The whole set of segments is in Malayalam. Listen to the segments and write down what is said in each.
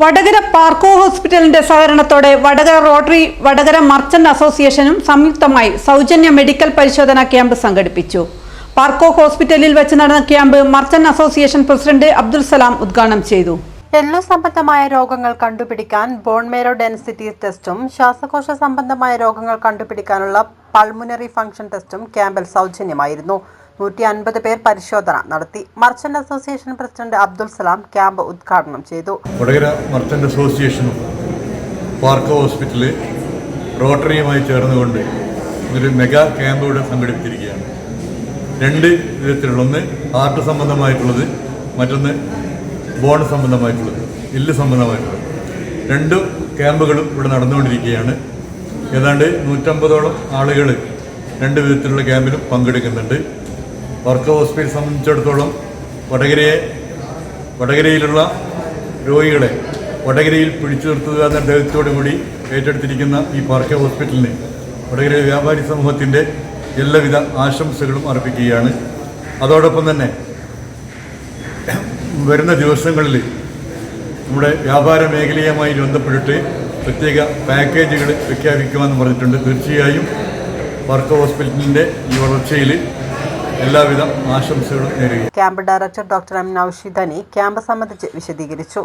വടകര പാർക്കോ ഹോസ്പിറ്റലിന്റെ സഹകരണത്തോടെ വടകര റോട്ടറി വടകര മർച്ചന്റ് അസോസിയേഷനും സംയുക്തമായി സൗജന്യ മെഡിക്കൽ പരിശോധനാ ക്യാമ്പ് സംഘടിപ്പിച്ചു. പാർക്കോ ഹോസ്പിറ്റലിൽ വെച്ച് നടന്ന camp merchant association president Abdul Salam ഉദ്ഘാടനം ചെയ്തു. എല്ലു സംബന്ധമായ രോഗങ്ങൾ കണ്ടുപിടിക്കാൻ ബോൺമേരോ ഡെൻസിറ്റി ടെസ്റ്റും ശ്വാസകോശ സംബന്ധമായ രോഗങ്ങൾ കണ്ടുപിടിക്കാനുള്ള പൾമുനറി ഫംഗ്ഷൻ ടെസ്റ്റും ക്യാമ്പിൽ സൗജന്യമായിരുന്നു. നൂറ്റി അൻപത് പേർ പരിശോധന നടത്തി. Merchant association president Abdul Salam camp ഉദ്ഘാടനം ചെയ്തു. മർച്ചന്റ് അസോസിയേഷനും പാർക്ക് ഹോസ്പിറ്റൽ റോട്ടറിയുമായി ചേർന്നുകൊണ്ട് ഒരു മെഗാ ക്യാമ്പ് ഇവിടെ സംഘടിപ്പിച്ചിരിക്കുകയാണ്. രണ്ട് വിധത്തിലുള്ള ഒന്ന് ഹാർട്ട് സംബന്ധമായിട്ടുള്ളത് മറ്റൊന്ന് ബോൺ സംബന്ധമായിട്ടുള്ളത് എല്ല് സംബന്ധമായിട്ടുള്ളത്. രണ്ട് ക്യാമ്പുകളും ഇവിടെ നടന്നുകൊണ്ടിരിക്കുകയാണ്. ഏതാണ്ട് നൂറ്റമ്പതോളം ആളുകൾ രണ്ട് വിധത്തിലുള്ള ക്യാമ്പിലും പങ്കെടുക്കുന്നുണ്ട്. വർക്ക് ഹോസ്പിറ്റൽ സംബന്ധിച്ചിടത്തോളം വടകരയെ വടകരയിലുള്ള രോഗികളെ വടകരയിൽ പിടിച്ചു നിർത്തുക എന്ന ദൗത്യത്തോടു കൂടി ഏറ്റെടുത്തിരിക്കുന്ന ഈ പാർക്ക ഹോസ്പിറ്റലിന് വടകര വ്യാപാരി സമൂഹത്തിന്റെ എല്ലാവിധ ആശംസകളും അർപ്പിക്കുകയാണ്. അതോടൊപ്പം തന്നെ വരുന്ന ദിവസങ്ങളിൽ നമ്മുടെ വ്യാപാര മേഖലയുമായി ബന്ധപ്പെട്ടിട്ട് പ്രത്യേക പാക്കേജുകൾ പ്രഖ്യാപിക്കുമെന്ന് പറഞ്ഞിട്ടുണ്ട്. തീർച്ചയായും വർക്ക് ഹോസ്പിറ്റലിന്റെ ഈ വളർച്ചയിൽ എല്ലാവിധ ആശംസകളും നേരുകയും camp director doctor M നൌഷിദനി camp സംബന്ധിച്ച് വിശദീകരിച്ചു.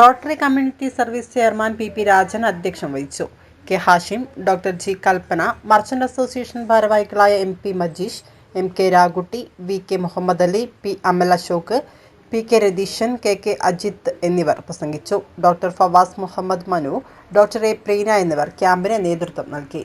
Rotary community service chairman P P Rajan അധ്യക്ഷം വഹിച്ചു. K Hashim doctor G Kalpana merchant association ഭാരവാഹികളായ M P Majeesh M K രാഗുട്ടി V K Muhammad Ali P Amal Ashok P K Ratheeshan K K Ajith എന്നിവർ പ്രസംഗിച്ചു. Doctor Fawas Muhammad Manu doctor A Preena എന്നിവർ ക്യാമ്പിന് നേതൃത്വം നൽകി.